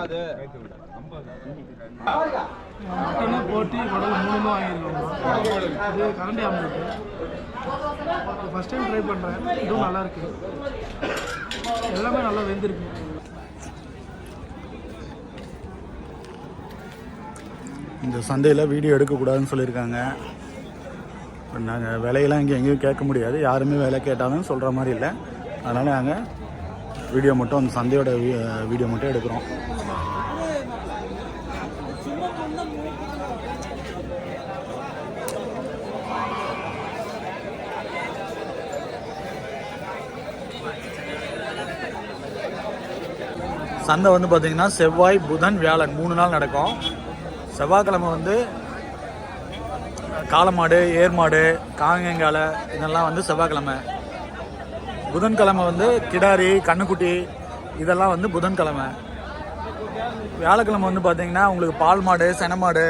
ஆகாது போட்டி உடல் மூணுமே வாங்கியிருக்கோம் இது கரண்டி ஃபஸ்ட் டைம் ட்ரை பண்ணுறேன் இதுவும் நல்லா இருக்கு. எல்லாமே நல்லா வெந்திருக்கு. இந்த சந்தையில் வீடியோ எடுக்கக்கூடாதுன்னு சொல்லியிருக்காங்க. நாங்கள் விலையெல்லாம் இங்கே எங்கேயும் கேட்க முடியாது. யாருமே விலை கேட்டாலும் சொல்கிற மாதிரி இல்லை. அதனால் நாங்கள் வீடியோ மட்டும் அந்த சந்தையோட வீ- வீடியோ மட்டும் எடுக்கிறோம். சந்தை வந்து பார்த்திங்கன்னா செவ்வாய் புதன் வியாழன் மூணு நாள் நடக்கும். செவ்வாய்க்கிழமை வந்து காளமாடு ஏர்மாடு காங்கங்காலை இதெல்லாம் வந்து செவ்வாய்க்கிழமை. புதன்கிழமை வந்து கிடாரி கண்ணுக்குட்டி இதெல்லாம் வந்து புதன்கிழமை. வியாழக்கிழமை வந்து பார்த்தீங்கன்னா உங்களுக்கு பால் மாடு செனமாடு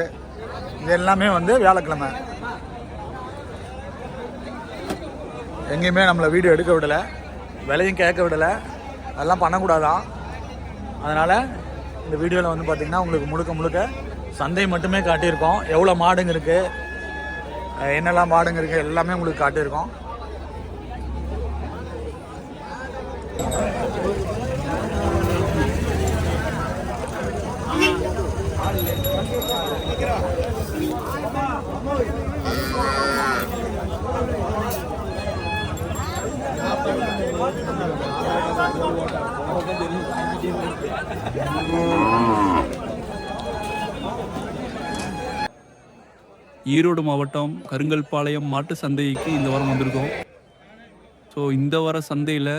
இது எல்லாமே வந்து வியாழக்கிழமை. எங்கேயுமே நம்மளை வீடியோ எடுக்க விடலை. விலையும் கேட்க விடலை. அதெல்லாம் பண்ணக்கூடாதான். அதனால் இந்த வீடியோவில் வந்து பார்த்திங்கன்னா உங்களுக்கு முழுக்க முழுக்க சந்தை மட்டுமே காட்டியிருக்கோம். எவ்வளோ மாடுங்க இருக்குது என்னெல்லாம் மாடுங்க இருக்குது எல்லாமே உங்களுக்கு காட்டியிருக்கோம். ஈரோடு மாவட்டம் கருங்கல்பாளையம் மாட்டு சந்தைக்கு இந்த வாரம் வந்திருக்கோம். ஸோ இந்த வார சந்தையில்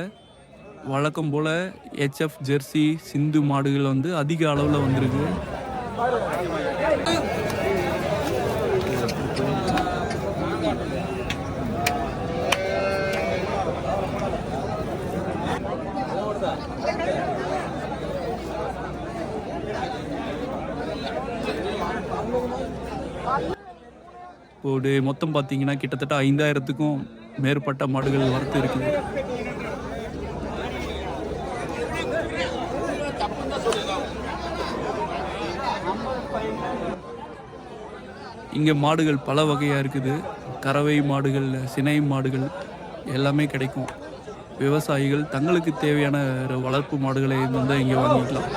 வழக்கம் போல் ஹெச்எஃப் ஜெர்சி சிந்து மாடுகள் வந்து அதிக அளவில் வந்திருக்கு. ஒரு மொத்தம் பார்த்தீங்கன்னா கிட்டத்தட்ட ஐந்தாயிரத்துக்கும் மேற்பட்ட மாடுகள் வரத்து இருக்குது. இங்கே மாடுகள் பல வகையாக இருக்குது. கறவை மாடுகள் சினை மாடுகள் எல்லாமே கிடைக்கும். விவசாயிகள் தங்களுக்கு தேவையான வளர்ப்பு மாடுகளை வந்து இங்கே வாங்கிக்கலாம்.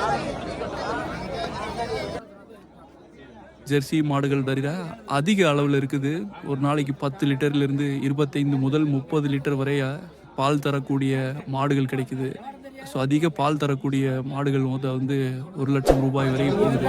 ஜெர்சி மாடுகள் தவிர அதிக அளவில் இருக்குது. ஒரு நாளைக்கு பத்து லிட்டர்லேருந்து இருபத்தைந்து முதல் முப்பது லிட்டர் வரைய பால் தரக்கூடிய மாடுகள் கிடைக்குது. ஸோ அதிக பால் தரக்கூடிய மாடுகள் வந்து வந்து ஒரு லட்சம் ரூபாய் வரை போகுது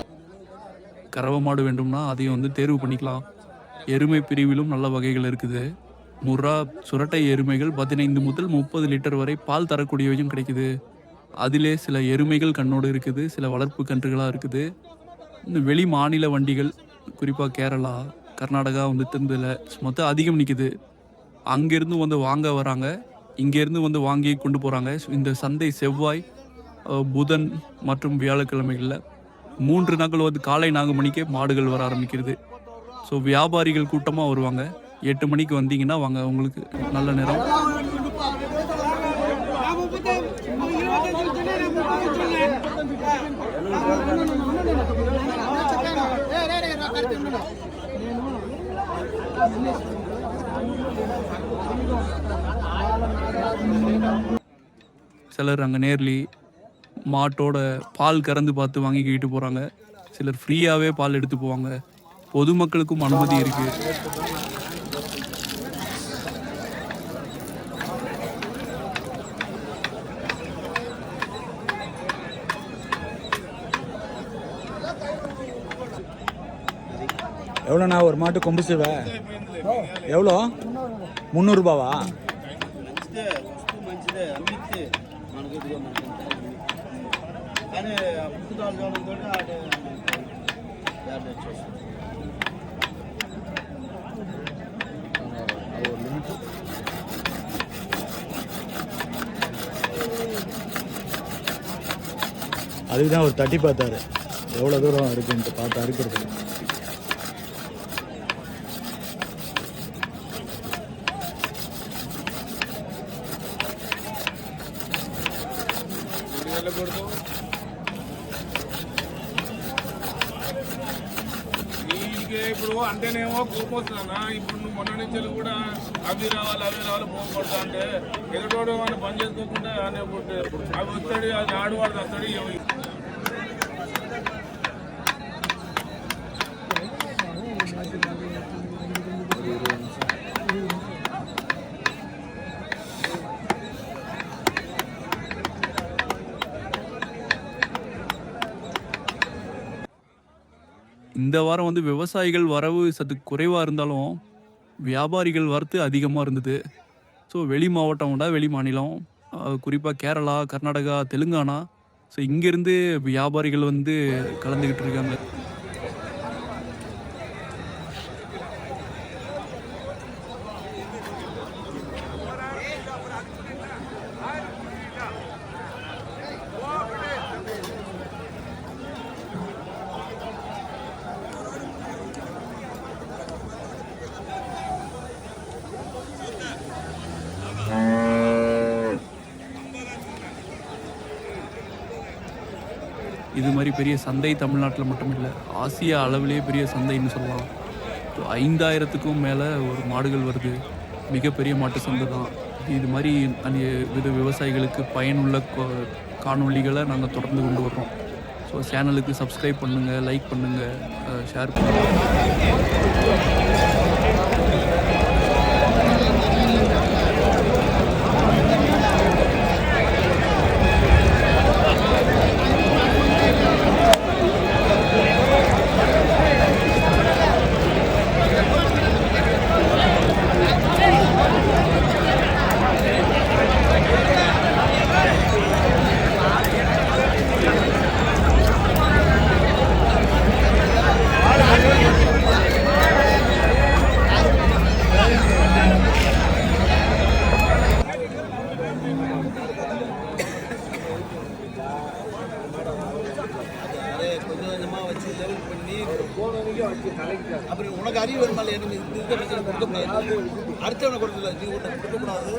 கறவை மாடு வேண்டும்னா அதையும் வந்து தேர்வு பண்ணிக்கலாம். எருமை பிரிவிலும் நல்ல வகைகள் இருக்குது. முர்ரா சுரட்டை எருமைகள் பதினைந்து முதல் முப்பது லிட்டர் வரை பால் தரக்கூடியவையும் கிடைக்குது. அதிலே சில எருமைகள் கண்ணோடு இருக்குது சில வளர்ப்பு கன்றுகளாக இருக்குது. இந்த வெளி மாநில வண்டிகள் குறிப்பாக கேரளா கர்நாடகா வந்து திருந்தல மொத்தம் அதிகம் நிற்கிது அங்கேருந்து வந்து வாங்க வராங்க. இங்கேருந்து வந்து வாங்கி கொண்டு போகிறாங்க இந்த சந்தை செவ்வாய் புதன் மற்றும் வியாழக்கிழமைகளில். மூன்று நாட்கள் வந்து காலை நான்கு மணிக்கே மாடுகள் வர ஆரம்பிக்கிறது. ஸோ வியாபாரிகள் கூட்டமாக வருவாங்க. எட்டு மணிக்கு வந்தீங்கன்னா வாங்க உங்களுக்கு நல்ல நேரம். சிலர் அங்கே நேர்லி மாட்டோட பால் கறந்து பார்த்து வாங்கிக்கிட்டு போகிறாங்க சிலர் ஃப்ரீயாகவே பால் எடுத்து போவாங்க. பொதுமக்களுக்கும் அனுமதி இருக்குது எவ்வளோண்ணா ஒரு மாட்டு கொம்பு சேவை? எவ்வளோ? முந்நூறுரூபாவா మంచిదే వస్తువు మంచిదే అమ్మితే మనకి ఇదిగో మనకి ఇంత ఉంది. కానీ ఆ పుస్తకాలు చూడడంతో ఆడే బ్యాడ్ వచ్చేసి அதுக்கு தான் அவர் தட்டி பார்த்தாரு எவ்வளோ தூரம் இருக்குன்ட்டு பார்த்து அறுக்கிறது నీకే ఇప్పుడు అంటేనేమో కోపం వస్తుందన్నా ఇప్పుడు నువ్వు మొన్న నుంచి కూడా అవి రావాలి అవి రావాలి పోకూడదు అంటే ఎదుటోడు అని పని చేసుకోకుండా అనే అవి వస్తాడు అది ఆడువాడు వస్తాడు இந்த வாரம் வந்து விவசாயிகள் வரவு சற்று குறைவாக இருந்தாலும் வியாபாரிகள் வரத்து அதிகமாக இருந்தது. ஸோ வெளி மாவட்டம் வெளி மாநிலம்? குறிப்பாக கேரளா கர்நாடகா தெலுங்கானா? ஸோ இங்கேருந்து வியாபாரிகள் வந்து கலந்துக்கிட்டு இருக்காங்க. இது மாதிரி பெரிய சந்தை தமிழ்நாட்டில் மட்டும் இல்லை ஆசியா அளவிலேயே பெரிய சந்தைன்னு சொல்லலாம். ஸோ ஐந்தாயிரத்துக்கும் மேலே ஒரு மாடுகள் வருது. மிகப்பெரிய மாட்டு சந்தை தான். இது மாதிரி அந்நிய வித விவசாயிகளுக்கு பயனுள்ள காணொலிகளை நாங்கள் தொடர்ந்து கொண்டு வர்றோம். ஸோ சேனலுக்கு சப்ஸ்கிரைப் பண்ணுங்கள் லைக் பண்ணுங்கள் ஷேர் பண்ணுங்கள் அப்படி உனக்கு அறிவு வருமால எனக்கு இந்த இந்த பிரச்சனை கொடுக்கக்கூடாது அடுத்தவனை கொடுக்கல நீ ஒன்று கொடுக்கக்கூடாது.